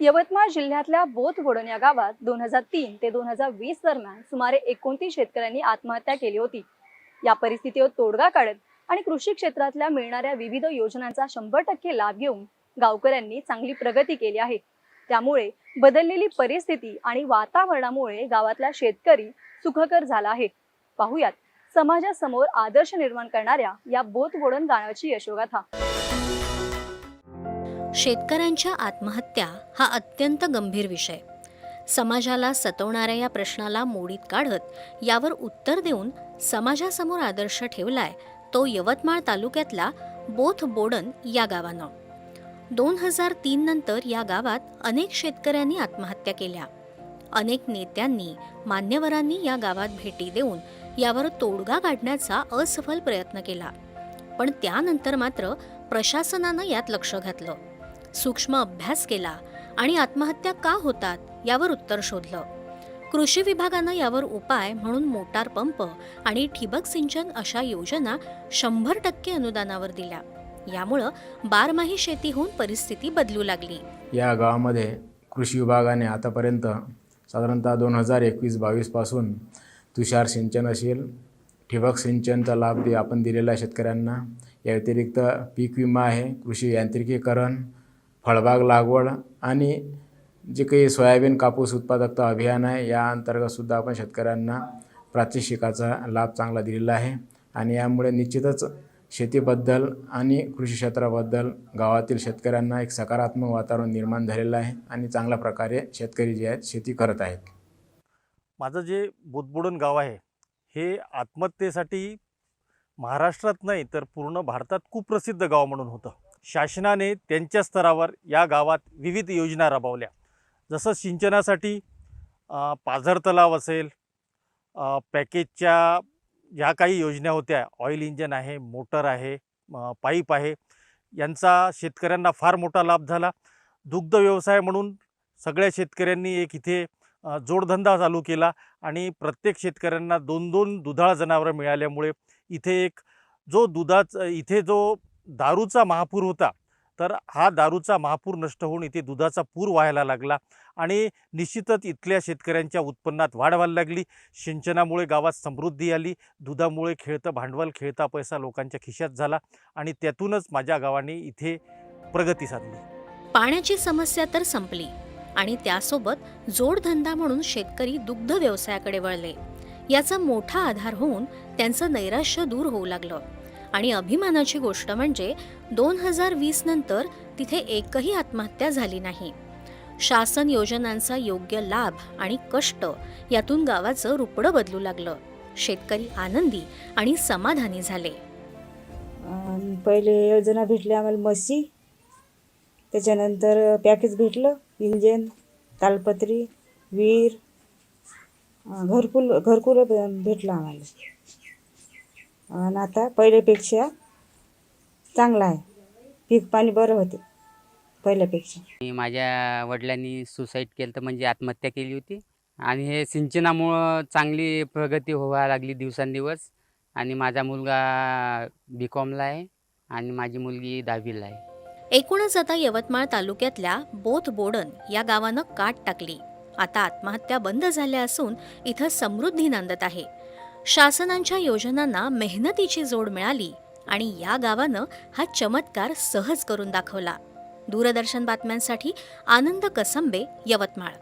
यवतमाळ जिल्ह्यातल्या बोथगोडण या गावात दोन हजार तीन ते दोन हजार वीस दरम्यान सुमारे एकोणतीस शेतकऱ्यांनी आत्महत्या केली होती. या परिस्थितीवर तोडगा काढत आणि कृषी क्षेत्रातल्या मिळणाऱ्या विविध योजनांचा शंभर टक्के लाभ घेऊन गावकऱ्यांनी चांगली प्रगती केली आहे. त्यामुळे बदललेली परिस्थिती आणि वातावरणामुळे गावातला शेतकरी सुखकर झाला आहे. पाहुयात समाजासमोर आदर्श निर्माण करणाऱ्या या बोथगोडण गाण्याची यशोगाथा. शेतकऱ्यांच्या आत्महत्या हा अत्यंत गंभीर विषय. समाजाला सतवणाऱ्या या प्रश्नाला मोडीत काढत यावर उत्तर देऊन समाजासमोर आदर्श ठेवलाय तो यवतमाळ तालुक्यातला बोथ बोडन या गावानं. दोन हजार तीन नंतर या गावात अनेक शेतकऱ्यांनी आत्महत्या केल्या. अनेक नेत्यांनी मान्यवरांनी या गावात भेटी देऊन यावर तोडगा काढण्याचा असफल प्रयत्न केला. पण त्यानंतर मात्र प्रशासनानं यात लक्ष घातलं. सूक्ष्म अभ्यास केला आणि आत्महत्या का होतात यावर उत्तर शोधलं. कृषी विभागानं यावर उपाय म्हणून मोटार पंप आणि ठिबक सिंचन अशा योजना शंभर टक्के अनुदानावर दिल्या. यामुळं बारमाही शेती होऊन परिस्थिती बदलू लागली. या गावामध्ये कृषी विभागाने आतापर्यंत साधारणतः दोन हजार एकवीस बावीसपासून तुषार सिंचन असेल ठिबक सिंचनचा लाभ दे आपण दिलेला आहे शेतकऱ्यांना या व्यतिरिक्त पीक विमा आहे कृषी यांत्रिकीकरण फळबाग लागवड आणि जे काही सोयाबीन कापूस उत्पादकता अभियान आहे या अंतर्गतसुद्धा आपण शेतकऱ्यांना प्रात्यक्षिकाचा लाभ चांगला दिलेला आहे. आणि यामुळे निश्चितच शेतीबद्दल आणि कृषी क्षेत्राबद्दल गावातील शेतकऱ्यांना एक सकारात्मक वातावरण निर्माण झालेलं आहे आणि चांगल्या प्रकारे शेतकरी जे आहेत शेती करत आहेत. माझं जे बुदबुडन गाव आहे हे आत्महत्येसाठी महाराष्ट्रात नाही तर पूर्ण भारतात खूप प्रसिद्ध गाव म्हणून होतं. शासनाने त्यांच्या स्तरावर या गावात विविध योजना राबवल्या. जसं सिंचनासाठी पाझर तलाव असेल पॅकेजच्या ज्या काही योजना होत्या. ऑइल इंजन आहे मोटर आहे पाईप आहे. यांचा शेतकऱ्यांना फार मोठा लाभ झाला. दुग्ध व्यवसाय म्हणून सगळ्या शेतकऱ्यांनी एक इथे जोडधंदा चालू केला आणि प्रत्येक शेतकऱ्यांना दोन दोन दुधाळ जनावरं मिळाल्यामुळे इथे एक जो दुधाचा इथे जो दारूचा महापूर होता तर हा दारूचा महापूर नष्ट होऊन इथे दुधाचा पूर व्हायला लागला आणि निश्चितच इथल्या शेतकऱ्यांच्या उत्पन्नात वाढ व्हायला लागली. सिंचनामुळे गावात समृद्धी आली दुधामुळे खेळतं भांडवल खेळता पैसा लोकांच्या खिशात झाला आणि त्यातूनच माझ्या गावाने इथे प्रगती साधली. पाण्याची समस्या तर संपली आणि त्यासोबत जोडधंदा म्हणून शेतकरी दुग्ध व्यवसायाकडे वळले. याचा मोठा आधार होऊन त्यांचं नैराश्य दूर होऊ लागलं. आणि अभिमानाची गोष्ट म्हणजे दोन हजार वीस नंतर तिथे एकही आत्महत्या झाली नाही. शासन योजनांचा योग्य लाभ आणि कष्ट यातून गावाचं रुपडं बदलू लागलं. शेतकरी आनंदी आणि समाधानी झाले. पहिले योजना भेटली आम्हाला म्हशी त्याच्यानंतर पॅकेज भेटलं इंजन तालपत्री वीर घरकुल घरकुल घरकुलं भेटलं आम्हाला. आणि आता पहिल्यापेक्षा चांगलं आहे. पीक पाणी बरं होते पहिल्यापेक्षा. मी माझ्या वडिलांनी सुसाईड केलं तर म्हणजे आत्महत्या केली होती. आणि हे सिंचनामुळं चांगली प्रगती व्हायला लागली दिवसेंदिवस. आणि माझा मुलगा बी कॉमला आहे आणि माझी मुलगी दहावीला आहे. एकूणच आता यवतमाळ तालुक्यातल्या बोथ बोडन या गावानं काट टाकली. आता आत्महत्या बंद झाल्या असून इथं समृद्धी नांदत आहे. शासनांच्या योजनांना मेहनतीची जोड मिळाली आणि या गावानं हा चमत्कार सहज करून दाखवला. दूरदर्शन बातम्यांसाठी आनंद कसंबे यवतमाळ.